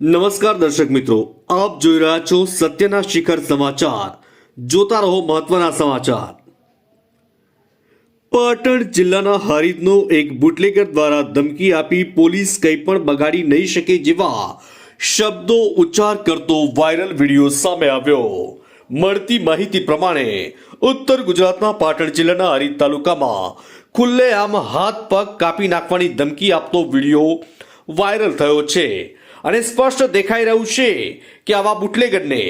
નમસ્કાર દર્શક મિત્રો, આપ જોઈ રહ્યા છો સત્યના શિખર સમાચાર. જોતા રહો મહત્વના સમાચાર. પાટણ જિલ્લાના હરિદનો એક બુટલેગર દ્વારા ધમકી આપી પોલીસ કંઈ પણ બગાડી નહીં શકે જેવા શબ્દો ઉચ્ચાર કરતો વાયરલ વીડિયો સામે આવ્યો. મળતી માહિતી પ્રમાણે ઉત્તર ગુજરાતમાં પાટણ જિલ્લાના હારીજ તાલુકામાં ખુલ્લેઆમ હાથ પગ કાપી નાખવાની ધમકી આપતો વીડિયો વાયરલ થયો છે અને સ્પષ્ટ દેખાઈ રહ્યું છે કે આવા બુટલેગરને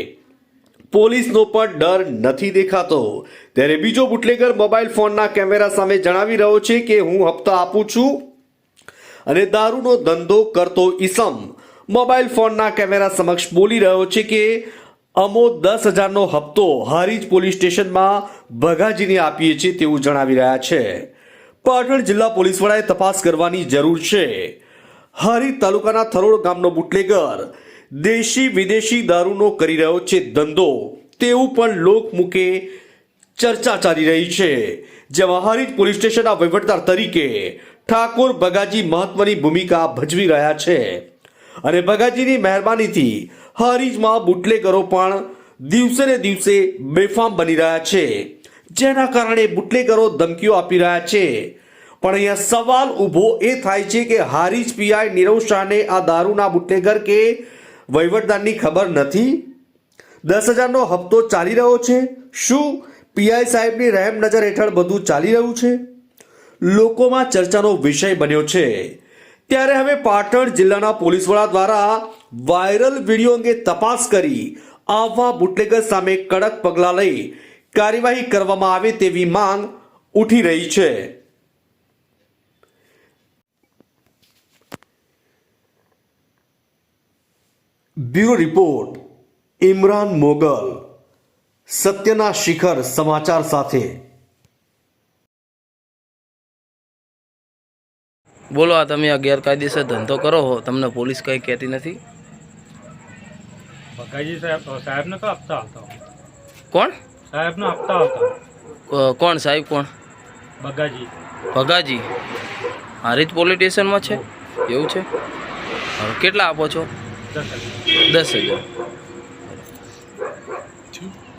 પોલીસનો પણ ડર નથી દેખાતો. ત્યારે બીજો બુટલેગર મોબાઈલ ફોનના કેમેરા સામે જણાવી રહ્યો છે કે હું હપ્તા આપું છું અને દારૂનો ધંધો કરતો ઈસમ. મોબાઈલ ફોનના કેમેરા સમક્ષ બોલી રહ્યો છે કે અમો દસ હજારનો હપ્તો હારીજ પોલીસ સ્ટેશનમાં ભગાજીને આપીએ છીએ તેવું જણાવી રહ્યા છે. પાટણ જિલ્લા પોલીસ વડાએ તપાસ કરવાની જરૂર છે. હારીજ તાલુકાના થરોડ ગામનો બુટલેગર દેશી વિદેશી દારૂનો કરી રહ્યો છે ધંધો. તેવું પણ લોકમુખે ચર્ચા ચાલી રહી છે. જેમાં હારીજ પોલીસ સ્ટેશનના વહીવટદાર તરીકે ઠાકોર બગાજી મહત્વની ભૂમિકા ભજવી રહ્યા છે. અને ભગતજીની મહેરબાનીથી હરીજમાં બુટલેગરો પણ દિવસે ને દિવસે બેફામ બની રહ્યા છે. જેના કારણે બુટલેગરો ધમકીઓ આપી રહ્યા છે. પણ અહીંયા સવાલ ઊભો એ થાય છે કે હારીજ પીઆઈ નીરવ શાહને આ દારૂના બુટલેગર કે વહીવટદારની ખબર નથી? દસ હજારનો હપ્તો ચાલી રહ્યો છે. શું પીઆઈ સાહેબની રહેમ નજર હેઠળ બધું ચાલી રહ્યું છે? લોકોમાં ચર્ચાનો વિષય બન્યો છે. ત્યારે હવે પાટણ જિલ્લાના પોલીસ વડા દ્વારા વાયરલ વીડિયો અંગે તપાસ કરી આવા બુટલેગર સામે કડક પગલાં લઈ કાર્યવાહી કરવામાં આવે તેવી માંગ ઉઠી રહી છે. બ્યુરો રિપોર્ટ, ઇમરાન મોગલ, સત્યના શિખર સમાચાર સાથે બોલો આ તમે આ ગેરકાયદેસર ધંધો કરો હો તમને પોલીસ કંઈ કહેતી નથી? કોણ સાહેબ સાહેબને તો આપતા હતા કોણ? સાહેબનો આપતા આવતા કોણ? સાહેબ કોણ? બગાજી ભગાજી? હારીજ પોલીસ સ્ટેશનમાં છે? એવું છે? કેટલા આપો છો? દસ હજાર.